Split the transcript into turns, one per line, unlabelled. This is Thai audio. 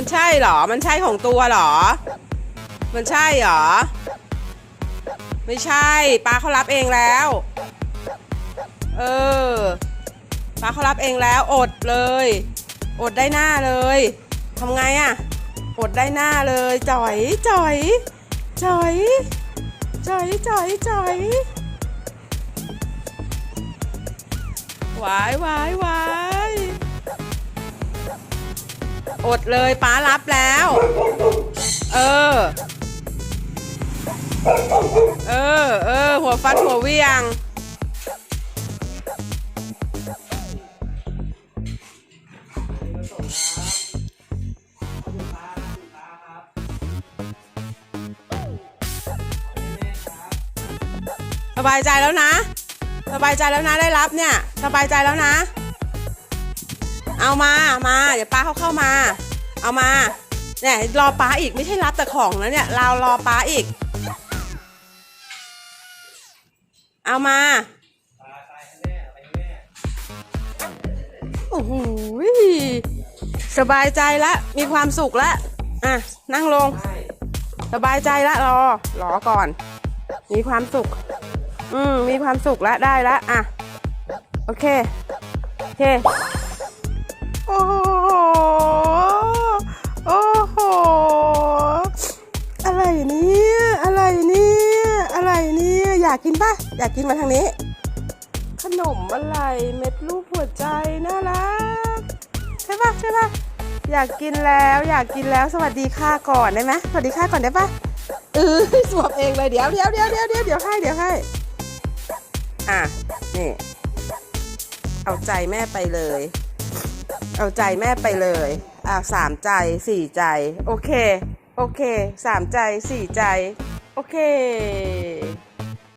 มันใช่เหรอ มันใช่ของตัวเหรอ มันใช่เหรอ ไม่ใช่ป้าเขารับเองแล้ว เออป้าเขารับเองแล้ว อดเลย อดได้หน้าเลยทำไงอะอดได้หน้าเลยจ่อยจ่อยจ่อยจ่อยจ่อยจ่อยหวายวายวาย อดเลยป้ารับแล้ว เออ เออ เออ หัวฟัดหัวเวียง สบายใจแล้วนะ สบายใจแล้วนะได้รับเนี่ย สบายใจแล้วนะ เอามามา เดี๋ยวป้าเขาเข้ามา เอามาเนี่ยรอป้าอีกไม่ใช่รับแต่ของนะเนี่ยเรารอป้าอีก เอามาโอ้โหสบายใจแล้วมีความสุขแล้วอะนั่งลง สบายใจแล้วรอรอก่อน มีความสุข อืมมีความสุขแล้วได้แล้วอะ โอเค โอเค โอ้โห โอ้โห อะไรเนี่ยอะไรเนี่ยอะไรเนี่ยอยากกินปะอยากกินมาทางนี้ ขนมอะไรเม็ดรูปหัวใจน่ารักใช่ปะใช่ปะอยากกินแล้วอยากกินแล้วสวัสดีค่ะก่อนได้ไหมสวัสดีค่ะก่อนได้ปะเออสวบเองเลยเดี๋ยวเดี๋ยวเดี๋ยวเดี๋ยวเดี๋ยวเดี๋ยวให้เดี๋ยวให้อะนี่เอาใจแม่ไปเลย เอาใจแม่ไปเลย อ่าสามใจสี่ใจ โอเค โอเคสามใจสี่ใจ โอเค